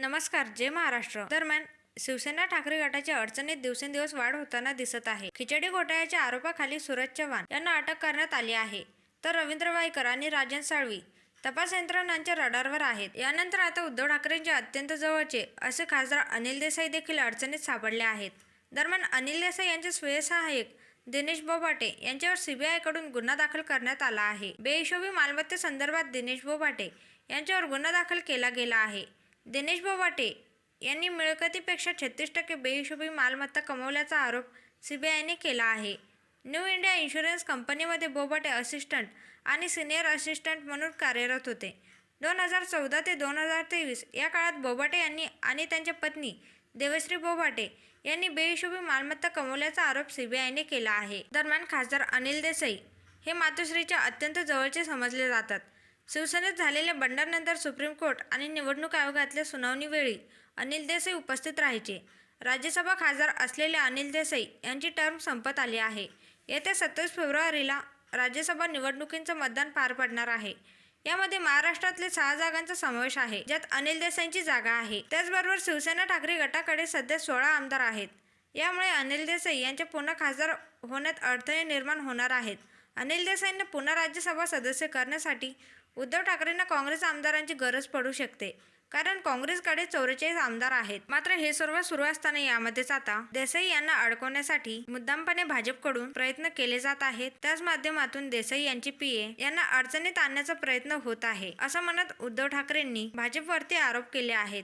नमस्कार जय महाराष्ट्र. दरम्यान शिवसेना ठाकरे गटाच्या अडचणीत दिवसेंदिवस वाढ होताना दिसत आहे. खिचडी घोटाळ्याच्या आरोपाखाली सूरज चव्हाण यांना अटक करण्यात आली आहे. तर रवींद्र वाईकर आणि राजन साळवी तपास यंत्रणांच्या रडारवर आहेत. यानंतर आता उद्धव ठाकरेंचे अत्यंत जवळचे असे खासदार अनिल देसाई देखील अडचणीत सापडले आहेत. दरम्यान अनिल देसाई यांचे स्वयंसहाय्यक दिनेश बोबाटे यांच्यावर सीबीआयकडून गुन्हा दाखल करण्यात आला आहे. बेहिशोबी मालमत्तेसंदर्भात दिनेश बोबाटे यांच्यावर गुन्हा दाखल केला गेला आहे. दिनेश बोबाटे यांनी मिळकतीपेक्षा छत्तीस टक्के बेहिशोबी मालमत्ता कमवल्याचा आरोप सीबीआयने केला आहे. न्यू इंडिया इन्शुरन्स कंपनीमध्ये बोबाटे असिस्टंट आणि सिनियर असिस्टंट म्हणून कार्यरत होते. दोन हजार चौदा ते दोन हजार तेवीस या काळात बोबाटे यांनी आणि त्यांच्या पत्नी देवश्री बोबाटे यांनी बेहिशोबी मालमत्ता कमवल्याचा आरोप सीबीआयने केला आहे. दरम्यान खासदार अनिल देसाई हे मातोश्रीच्या अत्यंत जवळचे समजले जातात. शिवसेनेत झालेल्या बंडानंतर सुप्रीम कोर्ट आणि निवडणूक आयोगातल्या सुनावणीवेळी अनिल देसाई उपस्थित राहायचे. राज्यसभा खासदार असलेले अनिल देसाई यांची टर्म संपत आली आहे. येत्या सत्तावीस फेब्रुवारीला राज्यसभा निवडणुकींचं मतदान पार पडणार आहे. यामध्ये महाराष्ट्रातले सहा जागांचा समावेश आहे ज्यात अनिल देसाईंची जागा आहे. त्याचबरोबर शिवसेना ठाकरे गटाकडे सध्या सोळा आमदार आहेत. यामुळे अनिल देसाई यांच्या पुन्हा खासदार होण्यात अडथळे निर्माण होणार आहेत. अनिल देसाईंना पुन्हा राज्यसभा सदस्य करण्यासाठी उद्धव ठाकरेंना काँग्रेस आमदारांची गरज पडू शकते कारण काँग्रेसकडे चौवेचाळीस आमदार आहेत. मात्र हे सर्व सुरू असताना यामध्येच आता देसाई यांना अडकवण्यासाठी मुद्दामपणे भाजपकडून प्रयत्न केले जात आहेत. त्याच माध्यमातून देसाई यांची पीए यांना अडचणीत आणण्याचा प्रयत्न होत आहे असं म्हणत उद्धव ठाकरेंनी भाजपवरती आरोप केले आहेत.